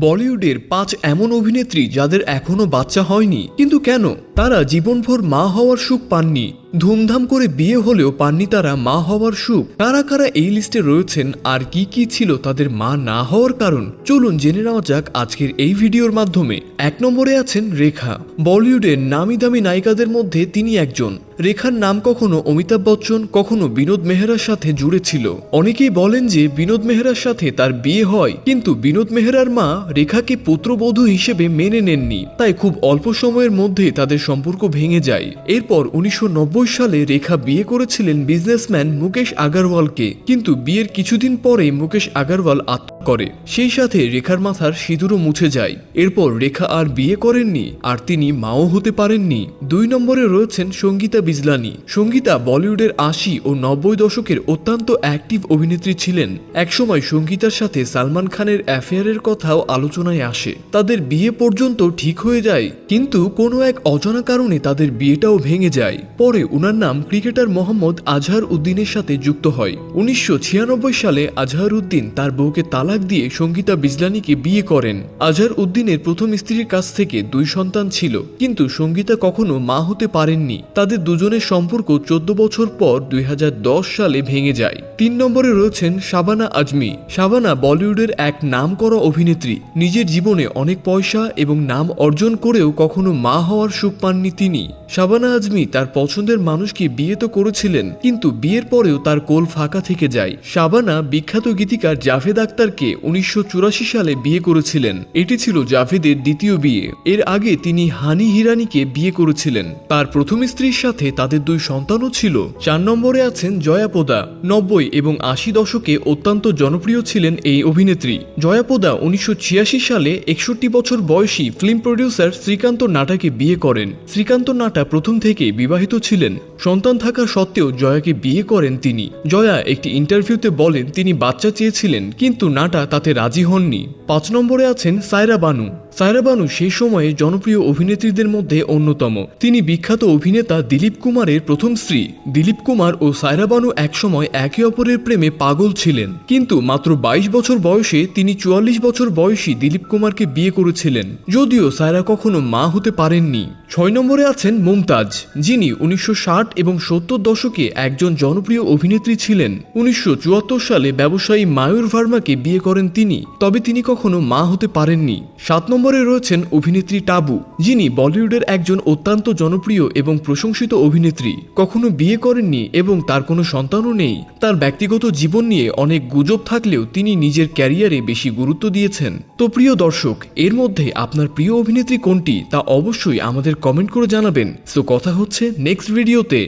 বলিউডের পাঁচ এমন অভিনেত্রী যাদের এখনও বাচ্চা হয়নি। কিন্তু কেন? তারা জীবনভর মা হওয়ার সুখ পাননি। ধুমধাম করে বিয়ে হলেও পাননি তারা মা হওয়ার সুখ। কারা কারা এই লিস্টে রয়েছেন আর কি কি ছিল তাদের মা না হওয়ার কারণ? চলুন জেনে নেওয়া যাক আজকের এই ভিডিওর মাধ্যমে। এক নম্বরে আছেন রেখা। বলিউডের নামি দামি নায়িকাদের মধ্যে তিনি একজন। রেখার নাম কখনো অমিতাভ বচ্চন, কখনো বিনোদ মেহরার সাথে জুড়ে ছিল। অনেকেই বলেন যে বিনোদ মেহরার সাথে তার বিয়ে হয়, কিন্তু বিনোদ মেহরার মা রেখাকে পুত্রবধূ হিসেবে মেনে নেননি। তাই খুব অল্প সময়ের মধ্যে তাদের সম্পর্ক ভেঙে যায়। এরপর উনিশশো নব্বই সালে রেখা বিয়ে করেছিলেন বিজনেসম্যান মুকেশ আগারওয়ালকে। কিন্তু বিয়ের কিছুদিন পরে মুকেশ আগারওয়াল আত্মহত্যা করে। সেই সাথে রেখার মাথার সিঁদুরও মুছে যায়। এরপর রেখা আর বিয়ে করেননি, আর তিনি মাও হতে পারেননি। দুই নম্বরে রয়েছেন সঙ্গীতা বিজলানি। সঙ্গীতা বলিউডের আশি ও নব্বই দশকের অত্যন্ত অ্যাক্টিভ অভিনেত্রী ছিলেন। একসময় সঙ্গীতার সাথে সালমান খানের অ্যাফেয়ারের কথাও আলোচনায় আসে। তাদের বিয়ে পর্যন্ত ঠিক হয়ে যায়, কিন্তু কোনো এক অজানা কারণে তাদের বিয়েটাও ভেঙে যায়। পরে উনার নাম ক্রিকেটার মোহাম্মদ আজহার উদ্দিনের সাথে যুক্ত হয়। উনিশশো ছিয়ানব্বই সালে আজহার উদ্দিন তার বউকে তালাক দিয়ে সঙ্গীতা বিজলানিকে বিয়ে করেন। আজহার উদ্দিনের প্রথম স্ত্রীর কাছ থেকে দুই সন্তান ছিল, কিন্তু সঙ্গীতা কখনো মা হতে পারেননি। তাদের দুজনের সম্পর্ক চোদ্দ বছর পর দুই সালে ভেঙে যায়। তিন নম্বরে রয়েছেন শাবানা আজমি। শাবানা বলিউডের এক নামকরা অভিনেত্রী। নিজের জীবনে অনেক পয়সা এবং নাম অর্জন করেও কখনো মা হওয়ার সুখ পাননি তিনি। শাবানা আজমি তার পছন্দের মানুষকে বিয়ে তো করেছিলেন, কিন্তু বিয়ের পরেও তার কোল ফাঁকা থেকে যায়। শাবানা বিখ্যাত গীতিকার জাভেদ আক্তারকে উনিশশো চুরাশি সালে বিয়ে করেছিলেন। এটি ছিল জাভেদের দ্বিতীয় বিয়ে। এর আগে তিনি হানি হিরানিকে বিয়ে করেছিলেন। তার প্রথম স্ত্রীর সাথে তাদের দুই সন্তানও ছিল। চার নম্বরে আছেন জয়াপদা। নব্বই এবং আশি দশকে অত্যন্ত জনপ্রিয় ছিলেন এই অভিনেত্রী। জয়াপদা উনিশশো সালে একষট্টি বছর বয়সী ফিল্ম প্রডিউসার শ্রীকান্ত নাটাকে বিয়ে করেন। শ্রীকান্ত নাটা প্রথম থেকে বিবাহিত ছিলেন। সন্তান থাকা সত্ত্বেও জয়াকে বিয়ে করেন তিনি। জয়া একটি ইন্টারভিউতে বলেন, তিনি বাচ্চা চেয়েছিলেন, কিন্তু নাটা তাতে রাজি হননি। পাঁচ নম্বরে আছেন সায়রা বানু। সায়রা বানু সেই সময়ে জনপ্রিয় অভিনেত্রীদের মধ্যে অন্যতম। তিনি বিখ্যাত অভিনেতা দিলীপ কুমারের প্রথম স্ত্রী। দিলীপ কুমার ও সায়রা বানু একসময় একে অপরের প্রেমে পাগল ছিলেন। কিন্তু মাত্র বাইশ বছর বয়সে তিনি চুয়াল্লিশ বছর বয়সী দিলীপ কুমারকে বিয়ে করেছিলেন। যদিও সায়রা কখনো মা হতে পারেননি। ছয় নম্বরে আছেন মুমতাজ, যিনি উনিশশো ষাট এবং সত্তর দশকে একজন জনপ্রিয় অভিনেত্রী ছিলেন। উনিশশো চুয়াত্তর সালে ব্যবসায়ী মায়ুর ভার্মাকে বিয়ে করেন তিনি, তবে তিনি কখনো মা হতে পারেননি। সাত নম্বরে রয়েছেন অভিনেত্রী টাবু, যিনি বলিউডের একজন অত্যন্ত জনপ্রিয় এবং প্রশংসিত অভিনেত্রী। কখনো বিয়ে করেননি এবং তার কোনো সন্তানও নেই। তার ব্যক্তিগত জীবন নিয়ে অনেক গুজব থাকলেও তিনি নিজের ক্যারিয়ারে বেশি গুরুত্ব দিয়েছেন। তো প্রিয় দর্শক, এর মধ্যে আপনার প্রিয় অভিনেত্রী কোনটি তা অবশ্যই আমাদের কমেন্ট করে জানাবেন। সো কথা হচ্ছে নেক্সট ভিডিওতে